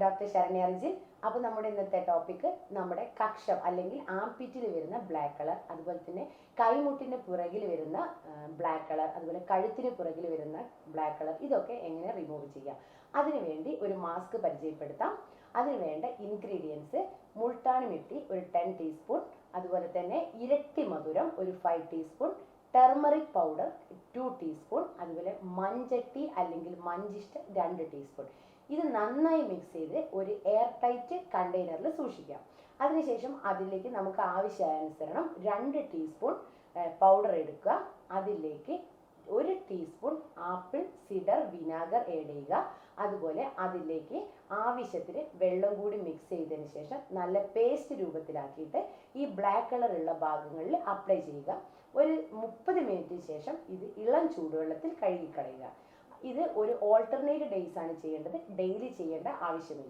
Doctor Saranya Rijin അപ്പോൾ നമ്മുടെ ഇന്നത്തെ ടോപ്പിക് നമ്മുടെ കക്ഷം അല്ലെങ്കിൽ ആംപിറ്റിൽ വരുന്ന ബ്ലാക്ക് കളർ അതുപോലെ തന്നെ കൈമുട്ടിന്റെ പുറകിൽ വരുന്ന ബ്ലാക്ക് കളർ അതുപോലെ കഴുത്തിന് പുറകിൽ വരുന്ന ബ്ലാക്ക് കളർ ഇതൊക്കെ എങ്ങനെ റിമൂവ് ചെയ്യാം? അതിനുവേണ്ടി ഒരു മാസ്ക് പരിചയപ്പെടുത്താം. അതിന് വേണ്ട ഇൻഗ്രീഡിയൻസ് മുൾട്ടാണിമിട്ടി ഒരു ടെൻ ടീസ്പൂൺ അതുപോലെ തന്നെ ഇരട്ടി മധുരം ഒരു five teaspoon turmeric powder two teaspoon അതുപോലെ മഞ്ചട്ടി അല്ലെങ്കിൽ മഞ്ചിഷ്ട രണ്ട് ടീസ്പൂൺ ഇത് നന്നായി മിക്സ് ചെയ്ത് ഒരു എയർ ടൈറ്റ് കണ്ടെയ്നറിൽ സൂക്ഷിക്കാം. അതിനുശേഷം അതിലേക്ക് നമുക്ക് ആവശ്യാനുസരണം രണ്ട് ടീസ്പൂൺ പൗഡർ എടുക്കുക. അതിലേക്ക് ഒരു teaspoon apple cider vinegar add ചെയ്യുക. അതുപോലെ അതിലേക്ക് ആവശ്യത്തിന് വെള്ളം കൂടി മിക്സ് ചെയ്തതിന് ശേഷം നല്ല പേസ്റ്റ് രൂപത്തിലാക്കിയിട്ട് ഈ ബ്ലാക്ക് കളർ ഉള്ള ഭാഗങ്ങളിൽ അപ്ലൈ ചെയ്യുക. ഒരു മുപ്പത് മിനിറ്റിന് ശേഷം ഇത് ഇളം ചൂടുവെള്ളത്തിൽ കഴുകിക്കളയുക. ഇത് ഒരു ഓൾട്ടർനേറ്റ് ഡേയ്സ് ആണ് ചെയ്യേണ്ടത്. ഡെയിലി ചെയ്യേണ്ട ആവശ്യമില്ല.